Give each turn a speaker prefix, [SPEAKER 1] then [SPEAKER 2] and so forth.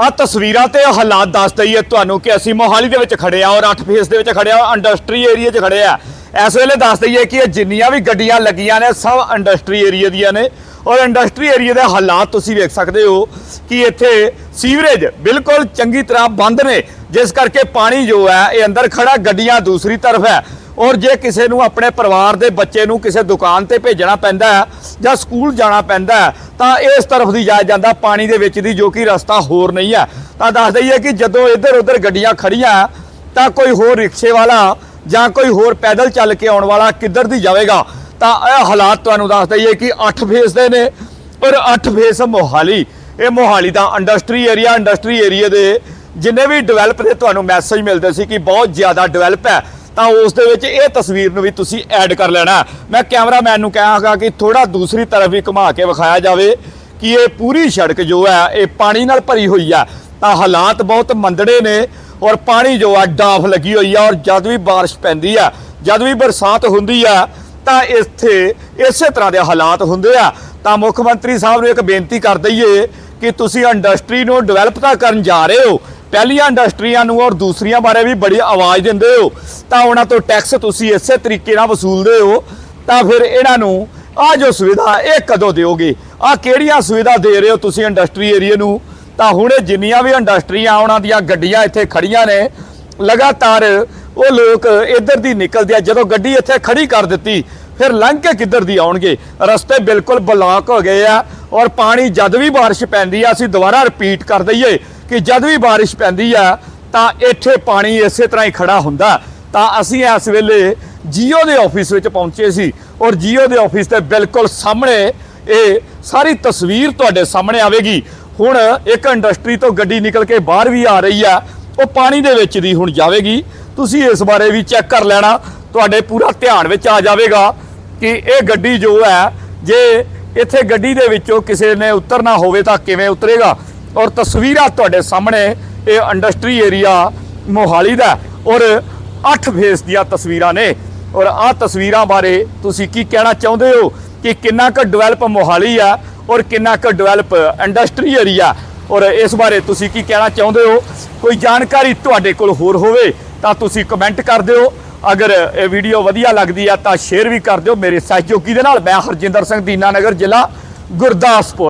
[SPEAKER 1] ਆ ਤਸਵੀਰਾਂ ਤੇ ਹਾਲਾਤ ਦੱਸ ਦਈਏ ਤੁਹਾਨੂੰ ਕਿ ਅਸੀਂ ਮੋਹਾਲੀ ਦੇ ਵਿੱਚ ਖੜੇ ਆ ਔਰ 8 ਫੇਸ ਦੇ ਵਿੱਚ ਖੜੇ ਆ ਇੰਡਸਟਰੀ ਏਰੀਆ 'ਚ ਖੜੇ ਆ। ਇਸ ਵੇਲੇ ਦੱਸ ਦਈਏ ਕਿ ਇਹ ਜਿੰਨੀਆਂ ਵੀ ਗੱਡੀਆਂ ਲੱਗੀਆਂ ਨੇ, ਸਭ ਇੰਡਸਟਰੀ ਏਰੀਆ ਦੀਆਂ ਨੇ। ਔਰ ਇੰਡਸਟਰੀ ਏਰੀਆ ਦੇ ਹਾਲਾਤ ਤੁਸੀਂ ਵੇਖ ਸਕਦੇ ਹੋ ਕਿ ਇੱਥੇ ਸੀਵਰੇਜ ਬਿਲਕੁਲ ਚੰਗੀ ਤਰ੍ਹਾਂ ਬੰਦ ਨੇ, ਜਿਸ ਕਰਕੇ ਪਾਣੀ ਜੋ ਹੈ, ਇਹ ਅੰਦਰ ਖੜਾ ਗੱਡੀਆਂ ਦੂਸਰੀ ਤਰਫ ਹੈ। ਔਰ ਜੇ ਕਿਸੇ ਨੂੰ ਆਪਣੇ ਪਰਿਵਾਰ ਦੇ ਬੱਚੇ ਨੂੰ ਕਿਸੇ ਦੁਕਾਨ ਤੇ ਭੇਜਣਾ ਪੈਂਦਾ ਹੈ ਜਾਂ ਸਕੂਲ ਜਾਣਾ ਪੈਂਦਾ ਹੈ ਤਾਂ ਇਸ ਤਰਫ ਦੀ ਜਾਇਆ ਜਾਂਦਾ ਪਾਣੀ ਦੇ ਵਿੱਚ ਦੀ, ਜੋ ਕਿ ਰਸਤਾ ਹੋਰ ਨਹੀਂ ਹੈ ਤਾਂ ਦੱਸ ਦਈਏ ਕਿ ਜਦੋਂ ਇੱਧਰ ਉੱਧਰ ਗੱਡੀਆਂ ਖੜੀਆਂ, ਤਾਂ ਕੋਈ ਹੋਰ ਰਿਕਸ਼ੇ ਵਾਲਾ ਜਾਂ ਕੋਈ ਹੋਰ ਪੈਦਲ ਚੱਲ ਕੇ ਆਉਣ ਵਾਲਾ ਕਿੱਧਰ ਦੀ ਜਾਵੇਗਾ? ਤਾਂ ਇਹ ਹਾਲਾਤ ਤੁਹਾਨੂੰ ਦੱਸ ਦਈਏ ਕਿ 8 ਫੇਸ ਦੇ ਨੇ ਔਰ 8 ਫੇਸ ਮੋਹਾਲੀ। ਇਹ ਮੋਹਾਲੀ ਦਾ ਇੰਡਸਟਰੀ ਏਰੀਆ ਇੰਡਸਟਰੀ ਏਰੀਆ ਦੇ ਜਿੰਨੇ ਵੀ ਡਿਵੈਲਪ ਦੇ ਤੁਹਾਨੂੰ ਮੈਸੇਜ ਮਿਲਦੇ ਸੀ ਕਿ ਬਹੁਤ ਜ਼ਿਆਦਾ ਡਿਵੈਲਪ ਹੈ। ਤਾਂ ਉਸ ਦੇ ਵਿੱਚ ਇਹ ਤਸਵੀਰ ਨੂੰ ਵੀ ਤੁਸੀਂ ਐਡ ਕਰ ਲੈਣਾ। ਮੈਂ ਕੈਮਰਾਮੈਨ ਨੂੰ ਕਹਾਂਗਾ ਕਿ ਥੋੜਾ ਦੂਸਰੀ ਤਰਫ ਵੀ ਘੁਮਾ ਕੇ ਵਿਖਾਇਆ ਜਾਵੇ ਕਿ ਇਹ ਪੂਰੀ ਸੜਕ ਜੋ ਹੈ, ਇਹ ਪਾਣੀ ਨਾਲ ਭਰੀ ਹੋਈ ਆ। ਤਾਂ ਹਾਲਾਤ ਬਹੁਤ ਮੰਦੜੇ ਨੇ ਔਰ ਪਾਣੀ ਜੋ ਆ, ਡਾਫ ਲੱਗੀ ਹੋਈ ਆ ਔਰ ਜਦ ਵੀ ਬਾਰਿਸ਼ ਪੈਂਦੀ ਆ, ਜਦ ਵੀ ਬਰਸਾਤ ਹੁੰਦੀ ਆ, ਤਾਂ ਇੱਥੇ ਇਸੇ ਤਰ੍ਹਾਂ ਦੇ ਹਾਲਾਤ ਹੁੰਦੇ ਆ। ਤਾਂ ਮੁੱਖ ਮੰਤਰੀ ਸਾਹਿਬ ਨੂੰ ਇੱਕ ਬੇਨਤੀ ਕਰ ਦਈਏ ਕਿ ਤੁਸੀਂ ਇੰਡਸਟਰੀ ਨੂੰ ਡਿਵੈਲਪ ਤਾਂ ਕਰਨ ਜਾ ਰਹੇ ਹੋ ਪਹਿਲੀਆਂ ਇੰਡਸਟਰੀਆਂ ਨੂੰ ਔਰ ਦੂਸਰੀਆਂ ਬਾਰੇ ਵੀ ਬੜੀ ਆਵਾਜ਼ ਦਿੰਦੇ ਹੋ। ਤਾਂ ਉਹਨਾਂ ਤੋਂ ਟੈਕਸ ਤੁਸੀਂ ਇਸੇ ਤਰੀਕੇ ਨਾਲ ਵਸੂਲਦੇ ਹੋ। ਤਾਂ ਫਿਰ ਇਹਨਾਂ ਨੂੰ ਆ ਜੋ ਸੁਵਿਧਾ, ਇਹ ਕਦੋਂ ਦਿਓਗੇ? ਆ ਕਿਹੜੀਆਂ ਸੁਵਿਧਾ ਦੇ ਰਹੇ ਹੋ ਤੁਸੀਂ ਇੰਡਸਟਰੀ ਏਰੀਆ ਨੂੰ? ਤਾਂ ਹੁਣ ਇਹ ਜਿੰਨੀਆਂ ਵੀ ਇੰਡਸਟਰੀਆਂ, ਉਹਨਾਂ ਦੀਆਂ ਗੱਡੀਆਂ ਇੱਥੇ ਖੜੀਆਂ ਨੇ, ਲਗਾਤਾਰ ਉਹ ਲੋਕ ਇੱਧਰ ਦੀ ਨਿਕਲਦੇ ਆ। ਜਦੋਂ ਗੱਡੀ ਇੱਥੇ ਖੜੀ ਕਰ ਦਿੱਤੀ, ਫਿਰ ਲੰਘ ਕੇ ਕਿੱਧਰ ਦੀ ਆਉਣਗੇ? ਰਸਤੇ ਬਿਲਕੁਲ ਬਲਾਕ ਹੋ ਗਏ ਆ ਔਰ ਪਾਣੀ ਜਦ ਵੀ ਬਾਰਿਸ਼ ਪੈਂਦੀ ਆ, ਅਸੀਂ ਦੁਬਾਰਾ ਰਿਪੀਟ ਕਰ ਦਈਏ। ਕਿ ਜਦ ਵੀ ਬਾਰਿਸ਼ ਪੈਂਦੀ ਆ, ਤਾਂ ਇੱਥੇ ਪਾਣੀ ਇਸੇ ਤਰ੍ਹਾਂ ਹੀ ਖੜਾ ਹੁੰਦਾ। ਤਾਂ ਅਸੀਂ ਇਸ ਵੇਲੇ ਜੀਓ ਦੇ ਆਫਿਸ ਵਿੱਚ ਪਹੁੰਚੇ ਸੀ ਔਰ ਜੀਓ ਦੇ ਆਫਿਸ 'ਤੇ ਬਿਲਕੁਲ ਸਾਹਮਣੇ ਇਹ ਸਾਰੀ ਤਸਵੀਰ ਤੁਹਾਡੇ ਸਾਹਮਣੇ ਆਵੇਗੀ। ਹੁਣ ਇੱਕ ਇੰਡਸਟਰੀ ਤੋਂ ਗੱਡੀ ਨਿਕਲ ਕੇ ਬਾਹਰ ਵੀ ਆ ਰਹੀ ਆ, ਉਹ ਪਾਣੀ ਦੇ ਵਿੱਚ ਦੀ ਹੁਣ ਜਾਵੇਗੀ। ਤੁਸੀਂ ਇਸ ਬਾਰੇ ਵੀ ਚੈੱਕ ਕਰ ਲੈਣਾ, ਤੁਹਾਡੇ ਪੂਰਾ ਧਿਆਨ ਵਿੱਚ ਆ ਜਾਵੇਗਾ ਕਿ ਇਹ ਗੱਡੀ ਜੋ ਹੈ, ਜੇ ਇੱਥੇ ਗੱਡੀ ਦੇ ਵਿੱਚੋਂ ਕਿਸੇ ਨੇ ਉਤਰਨਾ ਹੋਵੇ ਤਾਂ ਕਿਵੇਂ ਉਤਰੇਗਾ। ਔਰ ਤਸਵੀਰਾਂ ਤੁਹਾਡੇ ਸਾਹਮਣੇ ਇਹ ਇੰਡਸਟਰੀ ਏਰੀਆ ਮੋਹਾਲੀ ਦਾ ਔਰ 8 ਫੇਸ ਦੀਆਂ ਤਸਵੀਰਾਂ ਨੇ ਔਰ ਆਹ ਤਸਵੀਰਾਂ ਬਾਰੇ ਤੁਸੀਂ ਕੀ ਕਹਿਣਾ ਚਾਹੁੰਦੇ ਹੋ ਕਿ ਕਿੰਨਾ ਕੁ ਡਿਵੈਲਪ ਮੋਹਾਲੀ ਆ ਔਰ ਕਿੰਨਾ ਕੁ ਡਿਵੈਲਪ ਇੰਡਸਟਰੀ ਏਰੀਆ? ਔਰ ਇਸ ਬਾਰੇ ਤੁਸੀਂ ਕੀ ਕਹਿਣਾ ਚਾਹੁੰਦੇ ਹੋ? ਕੋਈ ਜਾਣਕਾਰੀ ਤੁਹਾਡੇ ਕੋਲ ਹੋਰ ਹੋਵੇ ਤਾਂ ਤੁਸੀਂ ਕਮੈਂਟ ਕਰ ਦਿਓ। ਅਗਰ ਇਹ ਵੀਡੀਓ ਵਧੀਆ ਲੱਗਦੀ ਆ ਤਾਂ ਸ਼ੇਅਰ ਵੀ ਕਰ ਦਿਓ ਮੇਰੇ ਸਹਿਯੋਗੀ ਦੇ ਨਾਲ। ਮੈਂ ਹਰਜਿੰਦਰ ਸਿੰਘ ਦੀਨਾਨਗਰ ਜ਼ਿਲ੍ਹਾ ਗੁਰਦਾਸਪੁਰ।